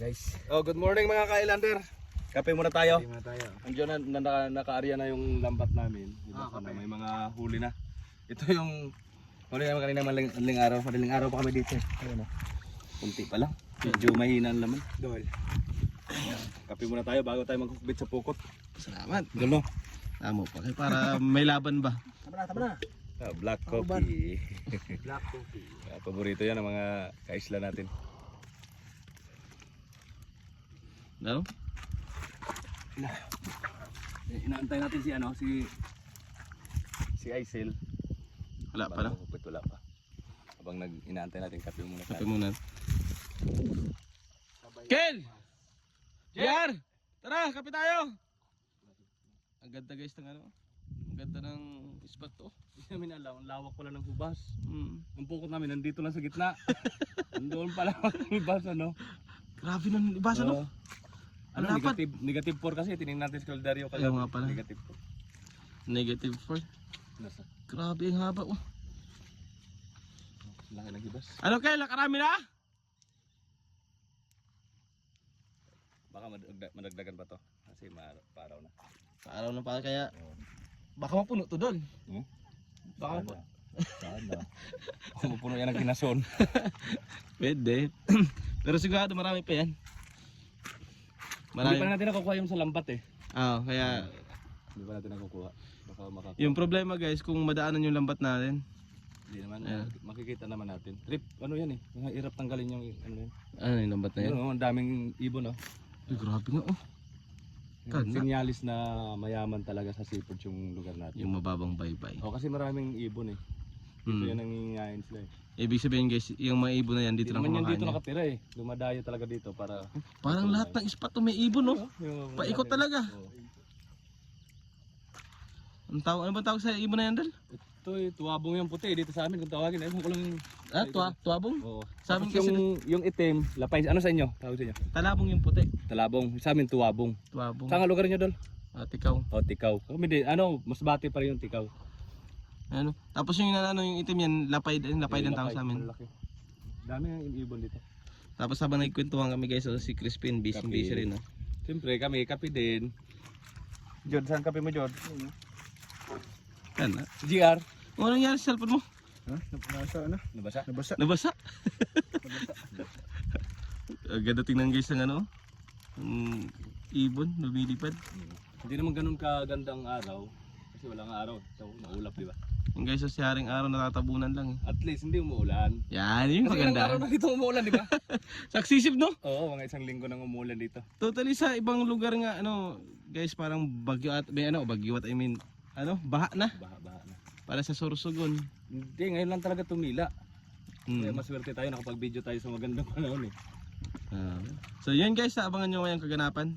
Guys, Oh, good morning mga ka-islander. Kape muna tayo. hindi muna tayo. Andiyan na, na, naka, naka-area na yung lambat namin. Ah, Diba, kape. may mga huli na. Ito yung huli naman kanina maling, maling araw. Madaling araw pa kami dito. eh. Ayun o. Kunti pa lang. Medyo mahina ang laman. Dol. Kape muna tayo bago tayo maghukbit sa pukot. Salamat. Gulo. Tamo pa kayo para may laban ba? Tama na, tama na. Ah, black coffee. Black coffee. Ah, paborito yan ng mga kaisla natin. No? Eh, Inaantay natin si ano, si si Aisel. Wala pa lang. Hukbit wala pa. Habang nag inaantay natin kape muna Kape muna. Ken! JR! Tara, kape tayo! Ang ganda guys ng ano. Ang ganda ng spot to. Hindi namin alam, ang lawak pala ng hubas. Hmm. Ang pukot namin nandito lang sa gitna. Andoon pala ang hubas ano. Grabe ng ibasa Oo. no? Ano, Ang lapat. negative, negative 4 kasi tinignan natin si Caldario Ayaw nga pala. Negative Negative 4. 4. Nasa Grabe ang haba oh. laki ng hubas. Ano kaya? Karami na? Baka madagdag, madagdagan pa to. Kasi ma paraw na. Paaraw na para kaya. Baka mapuno to doon. Hmm? Baka Sana. Sana. Pumupuno yan ng kinason. Pwede. Pero sigurado marami pa yan. Hindi pa Marami. natin nakukuha yung sa lambat eh. Ah, kaya Hindi pa natin nakukuha. Baka makakuha. yung problema guys kung madaanan yung lambat natin. Hindi naman. Ayan. Makikita naman natin. Trip, ano yan eh. Mga hirap tanggalin yung ano yun. Ano yung lambat na yan? Yun, oh, ang daming ibon oh. Ay, grabe nga oh. Ganda. Sinyalis na mayaman talaga sa seafood yung lugar natin. Yung mababang baybay. Oh, kasi maraming ibon eh. Dito Hmm. yan ang nangingain sila eh. Ibig sabihin guys, yung mga ibon na yan Dito dito lang naman yan kumakain. dito yan. nakatira eh. Dumadayo talaga dito para... Parang lahat ng spot to may ibon no. Yung- Paikot talaga. Oo. Ang tawag, ano ba tawag sa ibon na yan dal? Ito eh, tuwabong yung puti dito sa amin kung tawagin. Ewan ko lang. Ah, tuwa, tuwabong? Oo. Sa amin Tapos kasi yung, yung itim, lapay. Ano sa inyo? Tawag sa inyo? talabong yung puti. Talabong. Sa amin tuwabong. Tuwabong. Saan nga lugar nyo dol? At ikaw. O, tikaw. Kami din, ano, mas bati pa rin yung tikaw. Ano? Tapos yung ano yung itim yan, lapay din, lapay din tawag sa amin. Malaki. Dami ang ibon dito. Tapos habang nagkwentuhan kami guys, so si Crispin, busy Kape. busy rin no. Siyempre, kami, kape din. Jod, saan kape mo, Jod? Yan ah. GR. Ano nangyari sa cellphone mo? Ha? Nabasa ano? Nabasa? Nabasa. Nabasa. Ang ganda tingnan guys ng ano. Ang ibon, lumilipad. Hindi naman ganun kagandang araw. Kasi walang araw. Ito, maulap, di ba? Yung guys, so si Haring Araw natatabunan lang eh. At least, hindi umuulan. Yan, yung Kasi ilang araw maganda. na dito umuulan, di ba? Successive no? Oo, mga isang linggo nang umuulan dito. Totally sa ibang lugar nga ano, guys, parang bagyo at may ano, bagyo at I mean, ano, baha na Baha-baha na. para sa Sorsogon. Hindi, ngayon lang talaga tumila. Kaya Hmm. maswerte tayo, nakapag-video tayo sa magandang panahon eh. Ah. so yun guys, abangan nyo ngayong kaganapan.